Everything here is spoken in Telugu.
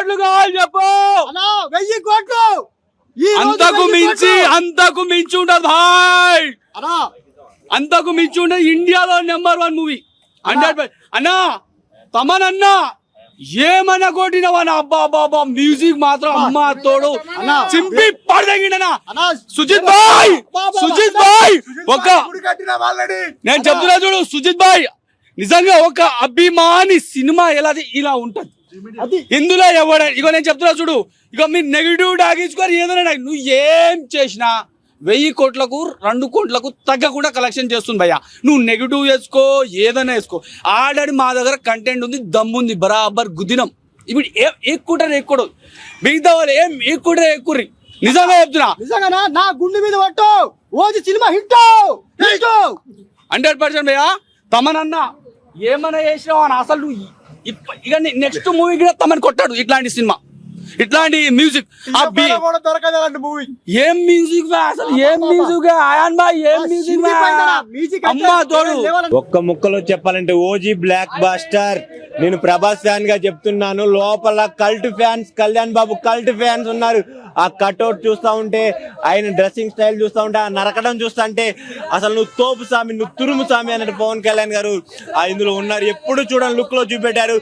కోట్లు కావాలి చెప్పు. వెయ్యి కోట్లు. అంతకు మించి. అంతకు మించి ఉండదు భాయ్. అంతకు మించి ఉండదు ఇండియాలో నెంబర్ వన్ మూవీ హండ్రెడ్ అన్నా తమన్ అన్నా ఏమన్నా కొట్టినవా అబ్బా అబ్బా అబ్బా మ్యూజిక్ మాత్రం అమ్మా తోడు. అన్నా. చింపి పడదగిననా? అన్నా. సుజిత్ బాయ్ సుజిత్. బాయ్ ఒక కట్టినాం నేను చెప్తున్నా చూడు సుజిత్ బాయ్ నిజంగా ఒక అభిమాని సినిమా ఎలా ఇలా ఉంటది? ఇందులో ఎవడ ఇగో నేను చెప్తున్నా చూడు. ఇక మీరు నెగిటివ్ డాగించుకొని ఏదైనా నువ్వు ఏం చేసినా వెయ్యి కోట్లకు రెండు కోట్లకు తగ్గకుండా కలెక్షన్ చేస్తుంది భయ్య. నువ్వు నెగిటివ్ వేసుకో ఏదైనా వేసుకో. ఆల్రెడీ మా దగ్గర కంటెంట్ ఉంది దమ్ముంది బరాబర్ గుద్దినం. ఇప్పుడు ఏం ఎక్కుంటారు ఎక్కుడు మిగతా వాళ్ళు ఏం ఎక్కుంటారు ఎక్కుర్రి నిజంగా చెప్తున్నా. నిజంగానా? నా గుండె మీద పట్టు. OG cinema hit. Hundred percent భయ్యా. తమనన్నా ఏమైనా చేసినావు అని అసలు నువ్వు ఇక నెక్స్ట్ మూవీ కూడా తమని కొట్టాడు ఇట్లాంటి సినిమా. ఇట్లాంటి మ్యూజిక్ ఏం మ్యూజిక్ అసలు? ఏం మ్యూజిక్ అయాన్ బాయ్ ఏం మ్యూజిక్ అమ్మా తోడు ఒక్క ముక్కలో చెప్పాలంటే ఓజీ బ్లాక్ బాస్టర్ నేను ప్రభాస్ ఫ్యాన్గా చెప్తున్నాను. లోపల cult fans Kalyan Babu cult fans ఉన్నారు. ఆ కట్అవుట్ చూస్తా ఉంటే ఆయన డ్రెస్సింగ్ స్టైల్ చూస్తా ఉంటే ఆ నరకడం చూస్తా ఉంటే అసలు నువ్వు తోపు సామి నువ్వు తురుము సామి అన్నట్టు పవన్ కళ్యాణ్ గారు ఆ ఇందులో ఉన్నారు. ఎప్పుడు చూడని లుక్లో చూపెట్టారు.